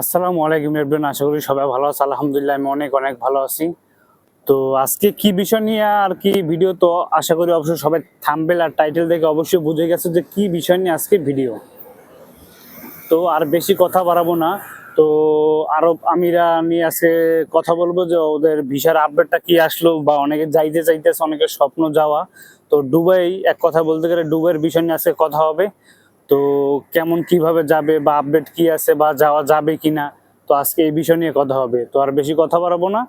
আসসালামু আলাইকুম এভরিওয়ান আশা করি সবাই ভালো আছে। আলহামদুলিল্লাহ, আমি অনেক অনেক ভালো আছি। তো আজকে কি বিষয় নিয়ে আর কি ভিডিও তো আশা করি অবশ্যই সবাই থাম্বেল আর টাইটেল দেখে অবশ্যই বুঝে গেছে যে কি বিষয় নিয়ে আজকে ভিডিও তো আর বেশি কথা বাড়াবো না। তো আরব আমিরা নিয়ে আজকে কথা বলব যে ওদের ভিসার আপডেটটা কি আসলো বা অনেকে যাইতে চাইতেছে, অনেকের স্বপ্ন যাওয়া। তো ডুবাই এক কথা বলতে গেলে দুবাইয়ের বিষয় নিয়ে আজকে কথা হবে। তো কেমন কীভাবে যাবে বা আপডেট কি আছে বা যাওয়া যাবে কিনা, তো আজকে এই বিষয় নিয়ে কথা হবে। তো আর বেশি কথা বাড়াবো না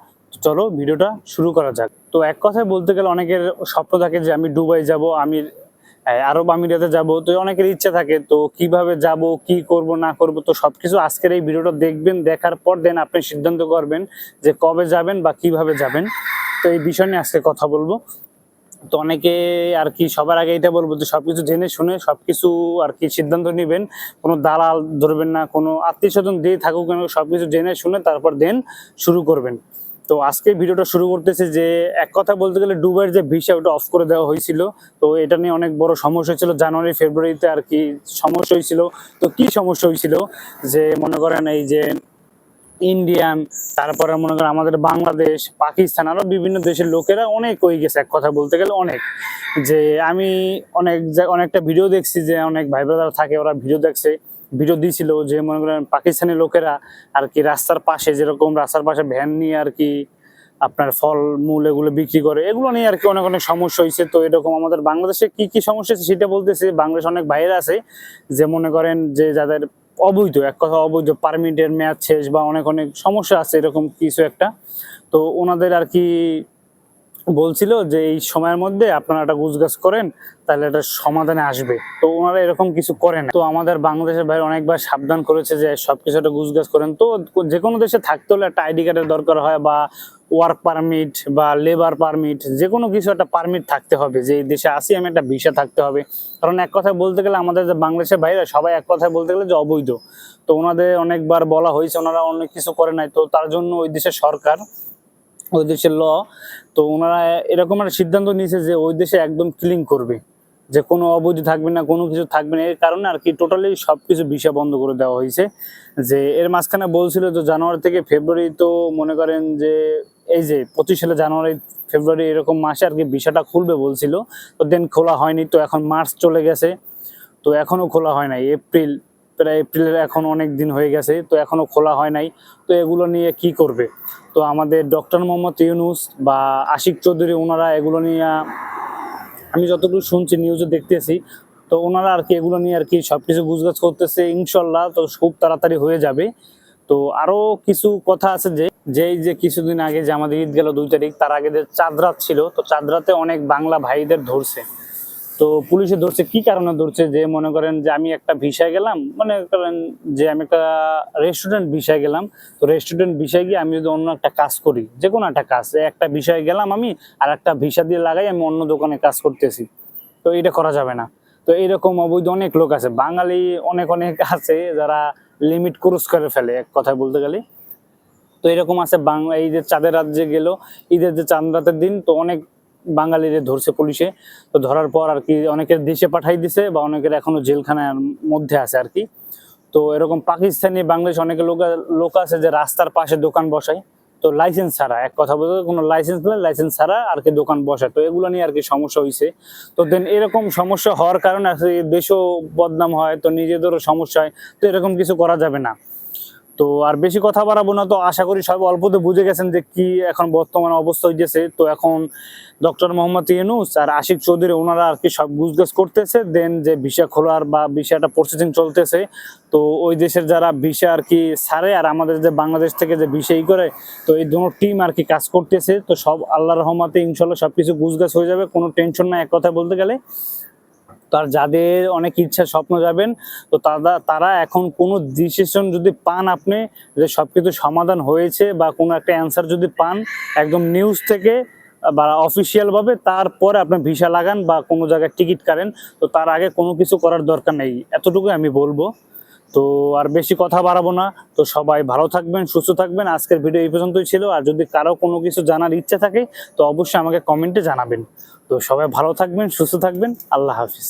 চলো ভিডিওটা শুরু করা যাক। তো এক কথায় বলতে গেলে অনেকের স্বপ্ন থাকে যে আমি দুবাই যাব, আমি আরব আমিরাতে যাব, তো অনেকের ইচ্ছা থাকে, তো কীভাবে যাব, কি করব, না করব, তো সবকিছু আজকের এই ভিডিওটা দেখবেন, দেখার পর দেন আপনি সিদ্ধান্ত করবেন যে কবে যাবেন বা কীভাবে যাবেন। তো এই বিষয় নিয়ে আজকে কথা বলব। তো অনেকে আর কি সবার আগে এটা বলব যে সবকিছু জেনে শুনে সবকিছু আর কি সিদ্ধান্ত নেবেন। কোনো দালাল ধরবেন না, কোনো আত্মীয় স্বজন দিয়ে থাকুক কেন, সবকিছু জেনে শুনে তারপর দেন শুরু করবেন। তো আজকে ভিডিওটা শুরু করতেছে যে এক কথা বলতে গেলে ডুবাইয়ের যে ভিসা ওটা অফ করে দেওয়া হয়েছিল। তো এটা নিয়ে অনেক বড় সমস্যা হয়েছিল। জানুয়ারি, ফেব্রুয়ারিতে আর কি সমস্যা হয়েছিল। তো কি সমস্যা হয়েছিল? যে মনে করেন এই যে ইন্ডিয়ান তারপরে মনে করেন আমাদের বাংলাদেশ, পাকিস্তান আরও বিভিন্ন দেশের লোকেরা অনেক হয়ে গেছে এক কথা বলতে গেলে অনেক। যে আমি অনেক অনেকটা ভিডিও দেখছি যে অনেক ভাই ব্রাদার থাকে, ওরা ভিডিও দেখছে। ভিডিও দিয়েছিল যে মনে করেন পাকিস্তানি লোকেরা আর কি রাস্তার পাশে যেরকম রাস্তার পাশে ভ্যান নিয়ে আর কি আপনার ফল, মূল এগুলো বিক্রি করে। এগুলো নিয়ে আর কি অনেক অনেক সমস্যা হয়েছে। তো এরকম আমাদের বাংলাদেশে কি কি সমস্যা আছে সেটা বলতেছে। বাংলাদেশ অনেক বাইরে আছে যে মনে করেন যে যাদের অবৈধ, এক কথা অবৈধ পারমিটের মেয়াদ শেষ বা অনেক অনেক সমস্যা আছে এরকম কিছু একটা। তো ওনাদের আর কি বলছিল যে এই সময়ের মধ্যে আপনারা একটা গুজগাছ করেন, তাহলে এটা সমাধানে আসবে। তো ওনারা এরকম কিছু করে না। তো আমাদের বাংলাদেশের বাইরে অনেকবার সাবধান করেছে যে সবকিছু একটা গুজগাছ করেন। তো যে কোনো দেশে থাকতে হলে একটা আইডি কার্ডের দরকার হয় বা ওয়ার্ক পারমিট বা লেবার পারমিট, যে কোনো কিছু একটা পারমিট থাকতে হবে। যে এই দেশে আসি আমি একটা ভিসা থাকতে হবে। কারণ এক কথায় বলতে গেলে আমাদের যে বাংলাদেশের বাইরে, সবাই এক কথায় বলতে গেলে যে অবৈধ। তো ওনাদের অনেকবার বলা হয়েছে, ওনারা অনেক কিছু করে নাই। তো তার জন্য ওই দেশের সরকার ওই দেশের ল, তো ওনারা এরকম একটা সিদ্ধান্ত নিয়েছে যে ওই দেশে একদম ক্লিন করবে। যে কোনো অবৈধ থাকবে না, কোনো কিছু থাকবে না, এর কারণে আর কি টোটালি সব কিছু ভিসা বন্ধ করে দেওয়া হয়েছে। যে এর মাঝখানে বলছিল যে জানুয়ারি থেকে ফেব্রুয়ারি তো মনে করেন যে এই যে পঁচিশ সালে জানুয়ারি, ফেব্রুয়ারি এরকম মাসে আর কি ভিসাটা খুলবে বলছিল। তো দেন খোলা হয়নি, তো এখন মার্চ চলে গেছে। তো এখনও খোলা হয় নাই, এপ্রিল প্রায় এপ্রিলের এখন অনেক দিন হয়ে গেছে, তো এখনও খোলা হয় নাই। তো এগুলো নিয়ে কি করবে? তো আমাদের ডক্টর মোহাম্মদ ইউনুস বা আশিক চৌধুরী, ওনারা এগুলো নিয়ে, আমি যতটুকু শুনছি নিউজে দেখতেছি, তো ওনারা আর কি এগুলো নিয়ে আর কি সব কিছু গুজগাছ করতেছে, ইনশাল্লাহ, তো খুব তাড়াতাড়ি হয়ে যাবে। তো আরও কিছু কথা আছে যে, যেই যে কিছুদিন আগে যে আমাদের ঈদ গেল দুই তারিখ, তার আগে যে চাঁদ রাত ছিল, তো চাঁদ রাতে অনেক বাংলা ভাইদের ধরছে। তো পুলিশে ধরছে, কি কারণে ধরছে? যে মনে করেন যে আমি একটা ভিসায় গেলাম, মনে করেন যে আমি একটা রেস্টুরেন্ট ভিসায় গেলাম, তো রেস্টুরেন্ট ভিসায় গিয়ে আমি যদি অন্য একটা কাজ করি, যে কোনো একটা কাজ একটা বিষয়ে গেলাম আমি, আর একটা ভিসা দিয়ে লাগাই, আমি অন্য দোকানে কাজ করতেছি, তো এটা করা যাবে না। তো এরকম অবৈধ অনেক লোক আছে, বাঙালি অনেক অনেক আছে যারা লিমিট ক্রস করে ফেলে, এক কথায় বলতে গেলে। তো এরকম আছে বাংলা এই যে চাঁদের রাত যে গেল, ঈদের যে চাঁদ রাতের দিন, তো অনেক বাঙালিরে ধরছে পুলিশে। তো ধরার পর আর কি অনেকের দেশে পাঠাই দিছে বা অনেকের এখনও জেলখানার মধ্যে আছে আর কি। তো এরকম পাকিস্তানি, বাংলাদেশ অনেক লোক লোক আছে যে রাস্তার পাশে দোকান বসায়। তো লাইসেন্স ছাড়া, এক কথা বলতে কোনো লাইসেন্স নেই লাইসেন্স ছাড়া আর কি দোকান বসায়। তো এগুলো নিয়ে আর কি সমস্যা হয়েছে তো দেন এরকম সমস্যা হওয়ার কারণে দেশও বদনাম হয়, তো নিজেদেরও সমস্যা হয়। তো এরকম কিছু করা যাবে না। তো আর বেশি কথা বাড়াবো না, তো আশা করি সব অল্পতে বুঝে গেছেন যে কি এখন বর্তমান অবস্থা হইতেছে। তো এখন ডক্টর মোহাম্মদ ইউনুস আর আশিক চৌধুরী, ওনারা আর কি সব গুজগাছ করতেছে, দেন যে ভিসা খোলার বা ভিসাটা প্রসেসিং চলতেছে, তো ওই দেশের যারা ভিসা আর কি ছাড়ে আর আমাদের যে বাংলাদেশ থেকে যে ভিসা ই করে, তো এই দুটো টিম আর কি কাজ করতেছে, তো সব আল্লাহর রহমাতে ইনশাল্লাহ সব কিছু গুজগাছ হয়ে যাবে, কোনো টেনশন নাই এক কথা বলতে গেলে। তার যাদের অনেক ইচ্ছা স্বপ্ন যাবেন, তো তারা তারা এখন কোনো ডিসিশন যদি পান আপনি যে সব কিছু সমাধান হয়েছে বা কোনো একটা অ্যান্সার যদি পান একদম নিউজ থেকে বা অফিসিয়ালভাবে তারপরে আপনার ভিসা লাগান বা কোনো জায়গায় টিকিট কাটেন, তো তার আগে কোনো কিছু করার দরকার নেই। এতটুকুই আমি বলব। তো আর বেশি কথা বাড়াবো না। তো সবাই ভালো থাকবেন, সুস্থ থাকবেন। আজকের ভিডিও এই পর্যন্তই ছিল। আর যদি কারও কোনো কিছু জানার ইচ্ছা থাকে, তো অবশ্যই আমাকে কমেন্টে জানাবেন। তো সবাই ভালো থাকবেন, সুস্থ থাকবেন। আল্লাহ হাফিজ।